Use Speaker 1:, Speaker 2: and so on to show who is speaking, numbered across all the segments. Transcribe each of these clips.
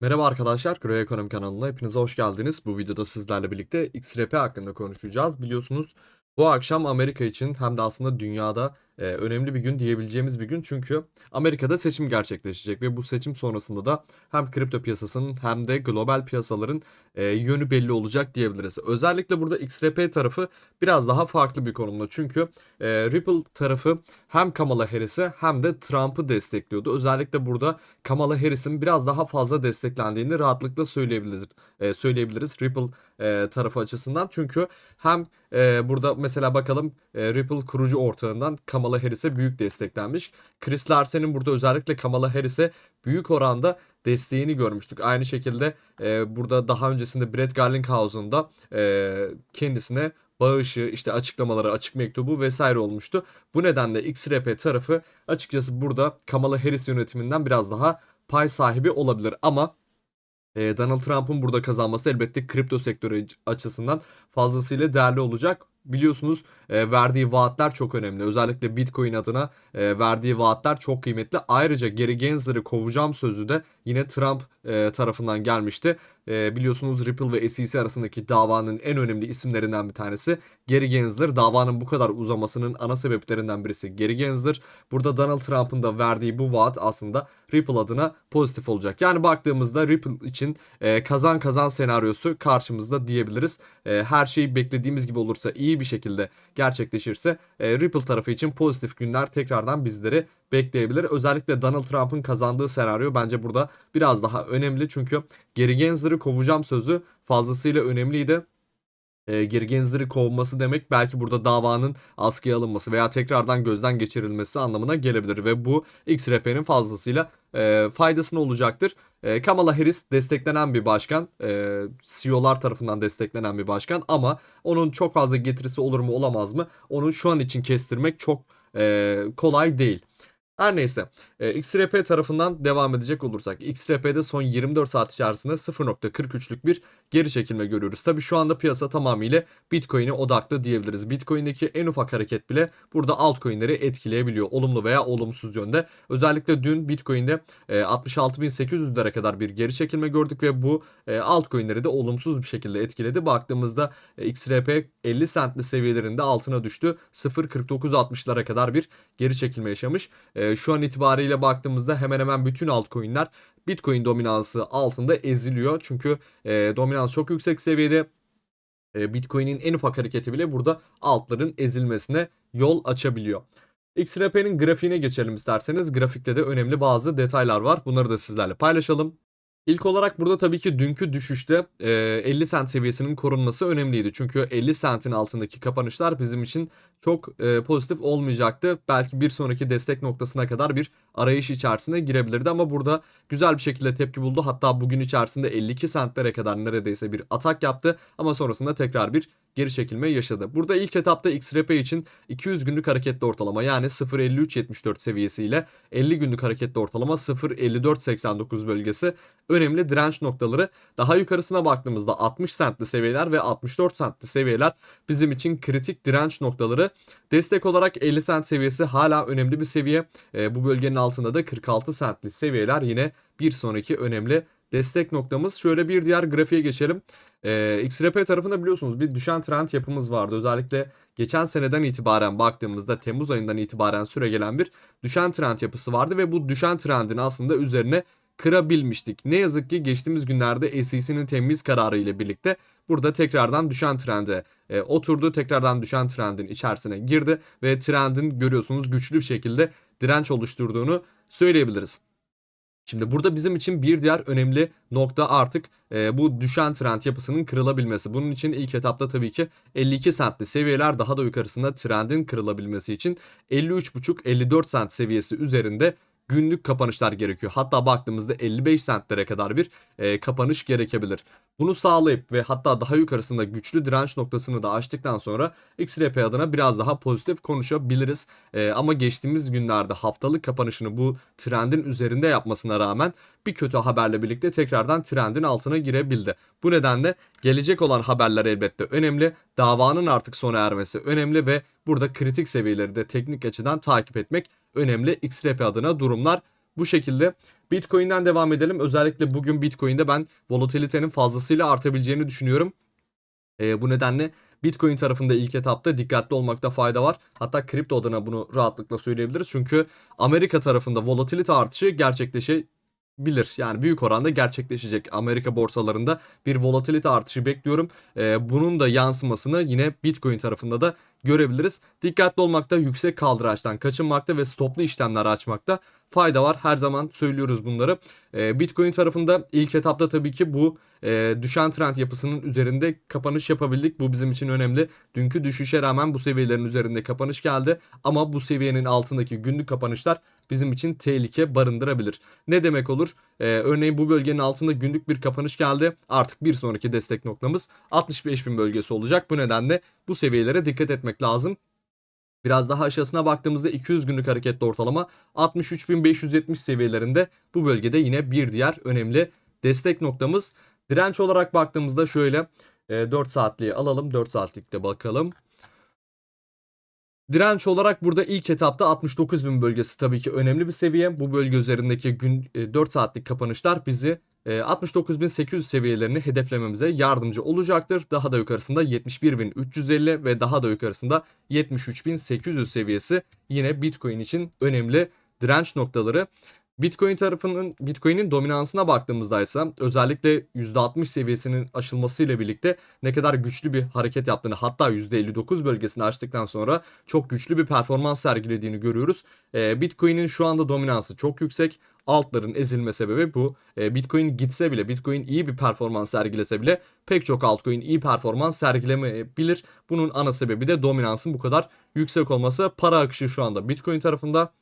Speaker 1: Merhaba arkadaşlar, Grey Ekonomi kanalına hepinize hoş geldiniz. Bu videoda sizlerle birlikte XRP hakkında konuşacağız. Biliyorsunuz bu akşam Amerika için hem de aslında dünyada e, önemli bir gün diyebileceğimiz bir gün. Çünkü Amerika'da seçim gerçekleşecek ve bu seçim sonrasında da hem kripto piyasasının hem de global piyasaların e, yönü belli olacak diyebiliriz. Özellikle burada XRP tarafı biraz daha farklı bir konumda. Çünkü e, Ripple tarafı hem Kamala Harris'i hem de Trump'ı destekliyordu. Özellikle burada Kamala Harris'in biraz daha fazla desteklendiğini rahatlıkla söyleyebiliriz. E, söyleyebiliriz Ripple e, tarafı açısından. Çünkü hem e, burada mesela bakalım e, Ripple kurucu ortağından Kamala Harris'e büyük desteklenmiş. Chris Larsen'in burada özellikle Kamala Harris'e büyük oranda desteğini görmüştük. Aynı şekilde e, burada daha öncesinde Brett Garlinghausen da e, kendisine bağışı, işte açıklamaları, açık mektubu vesaire olmuştu. Bu nedenle XRP tarafı açıkçası burada Kamala Harris yönetiminden biraz daha pay sahibi olabilir ama e, Donald Trump'ın burada kazanması elbette kripto sektörü açısından fazlasıyla değerli olacak. Biliyorsunuz e, verdiği vaatler çok önemli. Özellikle Bitcoin adına e, verdiği vaatler çok kıymetli. Ayrıca Gary Gensler'ı kovacağım sözü de yine Trump e, tarafından gelmişti. E, biliyorsunuz Ripple ve SEC arasındaki davanın en önemli isimlerinden bir tanesi Gary Gensler. Davanın bu kadar uzamasının ana sebeplerinden birisi Gary Gensler. Burada Donald Trump'ın da verdiği bu vaat aslında Ripple adına pozitif olacak. Yani baktığımızda Ripple için e, kazan kazan senaryosu karşımızda diyebiliriz. E, her şey beklediğimiz gibi olursa iyi bir şekilde gerçekleşirse e, Ripple tarafı için pozitif günler tekrardan bizleri bekleyebilir. Özellikle Donald Trump'ın kazandığı senaryo bence burada biraz daha önemli. Çünkü Gary Gensler'ı kovacağım sözü fazlasıyla önemliydi e, Gary Gensler'ı kovması demek belki burada davanın askıya alınması veya tekrardan gözden geçirilmesi anlamına gelebilir ve bu XRP'nin fazlasıyla e, faydasına olacaktır. E, Kamala Harris desteklenen bir başkan, e, CEO'lar tarafından desteklenen bir başkan ama onun çok fazla getirisi olur mu olamaz mı? Onu şu an için kestirmek çok e, kolay değil. Her neyse e, XRP tarafından devam edecek olursak XRP'de son 24 saat içerisinde 0.43'lük bir geri çekilme görüyoruz. Tabi şu anda piyasa tamamıyla Bitcoin'e odaklı diyebiliriz. Bitcoin'deki en ufak hareket bile burada altcoin'leri etkileyebiliyor. Olumlu veya olumsuz yönde. Özellikle dün Bitcoin'de e, 66.800'lere kadar bir geri çekilme gördük ve bu e, altcoin'leri de olumsuz bir şekilde etkiledi. Baktığımızda e, XRP 50 centli seviyelerinde altına düştü. 0.4960'lara kadar bir geri çekilme yaşamış. Şu an itibariyle baktığımızda hemen hemen bütün altcoin'ler Bitcoin dominansı altında eziliyor. Çünkü e, dominans çok yüksek seviyede. E, Bitcoin'in en ufak hareketi bile burada altların ezilmesine yol açabiliyor. XRP'nin grafiğine geçelim isterseniz. Grafikte de önemli bazı detaylar var. Bunları da sizlerle paylaşalım. İlk olarak burada tabii ki dünkü düşüşte e, 50 sent seviyesinin korunması önemliydi. Çünkü 50 sentin altındaki kapanışlar bizim için çok e, pozitif olmayacaktı. Belki bir sonraki destek noktasına kadar bir arayış içerisine girebilirdi ama burada güzel bir şekilde tepki buldu. Hatta bugün içerisinde 52 sentlere kadar neredeyse bir atak yaptı ama sonrasında tekrar bir geri çekilme yaşadı. Burada ilk etapta XRP için 200 günlük hareketli ortalama yani 0.5374 seviyesiyle 50 günlük hareketli ortalama 0.5489 bölgesi önemli direnç noktaları. Daha yukarısına baktığımızda 60 centli seviyeler ve 64 centli seviyeler bizim için kritik direnç noktaları. Destek olarak 50 cent seviyesi hala önemli bir seviye. E, bu bölgenin altında da 46 centli seviyeler yine bir sonraki önemli destek noktamız. Şöyle bir diğer grafiğe geçelim. E, XRP tarafında biliyorsunuz bir düşen trend yapımız vardı. Özellikle geçen seneden itibaren baktığımızda Temmuz ayından itibaren süre gelen bir düşen trend yapısı vardı ve bu düşen trendin aslında üzerine kırabilmiştik. Ne yazık ki geçtiğimiz günlerde SEC'nin temiz kararı ile birlikte burada tekrardan düşen trende e, oturdu. Tekrardan düşen trendin içerisine girdi ve trendin görüyorsunuz güçlü bir şekilde direnç oluşturduğunu söyleyebiliriz. Şimdi burada bizim için bir diğer önemli nokta artık e, bu düşen trend yapısının kırılabilmesi. Bunun için ilk etapta tabii ki 52 centli seviyeler daha da yukarısında trendin kırılabilmesi için 53,5-54 cent seviyesi üzerinde günlük kapanışlar gerekiyor. Hatta baktığımızda 55 centlere kadar bir e, kapanış gerekebilir. Bunu sağlayıp ve hatta daha yukarısında güçlü direnç noktasını da açtıktan sonra XRP adına biraz daha pozitif konuşabiliriz. E, ama geçtiğimiz günlerde haftalık kapanışını bu trendin üzerinde yapmasına rağmen bir kötü haberle birlikte tekrardan trendin altına girebildi. Bu nedenle gelecek olan haberler elbette önemli. Davanın artık sona ermesi önemli ve burada kritik seviyeleri de teknik açıdan takip etmek önemli XRP adına durumlar Bu şekilde Bitcoin'den devam edelim. Özellikle bugün Bitcoin'de ben volatilitenin fazlasıyla artabileceğini düşünüyorum. E, bu nedenle Bitcoin tarafında ilk etapta dikkatli olmakta fayda var. Hatta kripto adına bunu rahatlıkla söyleyebiliriz. Çünkü Amerika tarafında volatilite artışı gerçekleşebilir. Yani büyük oranda gerçekleşecek. Amerika borsalarında bir volatilite artışı bekliyorum. Ee, bunun da yansımasını yine Bitcoin tarafında da görebiliriz. Dikkatli olmakta, yüksek kaldıraçtan kaçınmakta ve stoplu işlemler açmakta fayda var. Her zaman söylüyoruz bunları. Ee, Bitcoin tarafında ilk etapta tabii ki bu e, düşen trend yapısının üzerinde kapanış yapabildik. Bu bizim için önemli. Dünkü düşüşe rağmen bu seviyelerin üzerinde kapanış geldi. Ama bu seviyenin altındaki günlük kapanışlar bizim için tehlike barındırabilir. Ne demek olur? Ee, örneğin bu bölgenin altında günlük bir kapanış geldi. Artık bir sonraki destek noktamız 65.000 bölgesi olacak. Bu nedenle bu seviyelere dikkat etmek lazım. Biraz daha aşağısına baktığımızda 200 günlük hareketli ortalama 63.570 seviyelerinde bu bölgede yine bir diğer önemli destek noktamız. Direnç olarak baktığımızda şöyle e, 4 saatliği alalım. 4 saatlikte bakalım. Direnç olarak burada ilk etapta 69.000 bölgesi tabii ki önemli bir seviye. Bu bölge üzerindeki gün 4 saatlik kapanışlar bizi 69.800 seviyelerini hedeflememize yardımcı olacaktır. Daha da yukarısında 71.350 ve daha da yukarısında 73.800 seviyesi yine Bitcoin için önemli direnç noktaları. Bitcoin tarafının Bitcoin'in dominansına baktığımızda ise özellikle %60 seviyesinin aşılmasıyla birlikte ne kadar güçlü bir hareket yaptığını hatta %59 bölgesini aştıktan sonra çok güçlü bir performans sergilediğini görüyoruz. Ee, Bitcoin'in şu anda dominansı çok yüksek. Altların ezilme sebebi bu. Ee, Bitcoin gitse bile, Bitcoin iyi bir performans sergilese bile pek çok altcoin iyi performans sergilemeyebilir. Bunun ana sebebi de dominansın bu kadar yüksek olması. Para akışı şu anda Bitcoin tarafında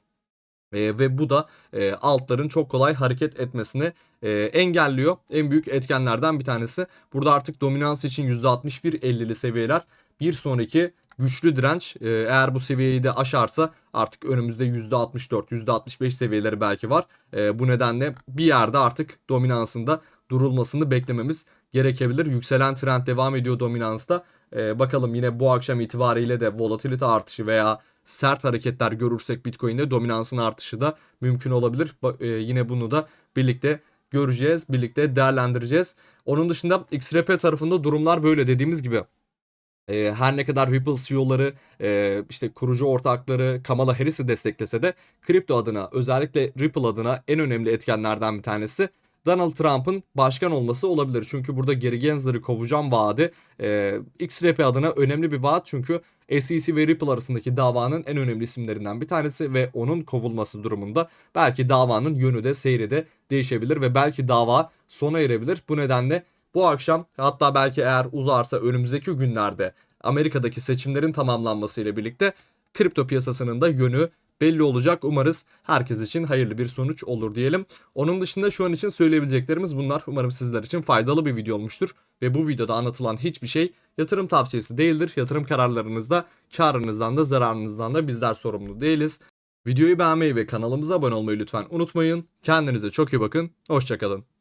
Speaker 1: e, ve bu da e, altların çok kolay hareket etmesini e, engelliyor. En büyük etkenlerden bir tanesi. Burada artık dominans için %61-50'li seviyeler bir sonraki güçlü direnç e, eğer bu seviyeyi de aşarsa artık önümüzde %64, %65 seviyeleri belki var. E, bu nedenle bir yerde artık dominansında durulmasını beklememiz gerekebilir. Yükselen trend devam ediyor dominansta. E, bakalım yine bu akşam itibariyle de volatilite artışı veya sert hareketler görürsek Bitcoin'de dominansın artışı da mümkün olabilir. E, yine bunu da birlikte göreceğiz, birlikte değerlendireceğiz. Onun dışında XRP tarafında durumlar böyle dediğimiz gibi. E, her ne kadar Ripple CEO'ları, e, işte kurucu ortakları Kamala Harris'i desteklese de kripto adına özellikle Ripple adına en önemli etkenlerden bir tanesi Donald Trump'ın başkan olması olabilir. Çünkü burada Gary Gensler'ı kovacağım vaadi e, XRP adına önemli bir vaat. Çünkü SEC ve Ripple arasındaki davanın en önemli isimlerinden bir tanesi ve onun kovulması durumunda belki davanın yönü de seyri de değişebilir ve belki dava sona erebilir. Bu nedenle bu akşam hatta belki eğer uzarsa önümüzdeki günlerde Amerika'daki seçimlerin tamamlanmasıyla birlikte kripto piyasasının da yönü belli olacak. Umarız herkes için hayırlı bir sonuç olur diyelim. Onun dışında şu an için söyleyebileceklerimiz bunlar. Umarım sizler için faydalı bir video olmuştur. Ve bu videoda anlatılan hiçbir şey yatırım tavsiyesi değildir. Yatırım kararlarınızda karınızdan da zararınızdan da bizler sorumlu değiliz. Videoyu beğenmeyi ve kanalımıza abone olmayı lütfen unutmayın. Kendinize çok iyi bakın. Hoşçakalın.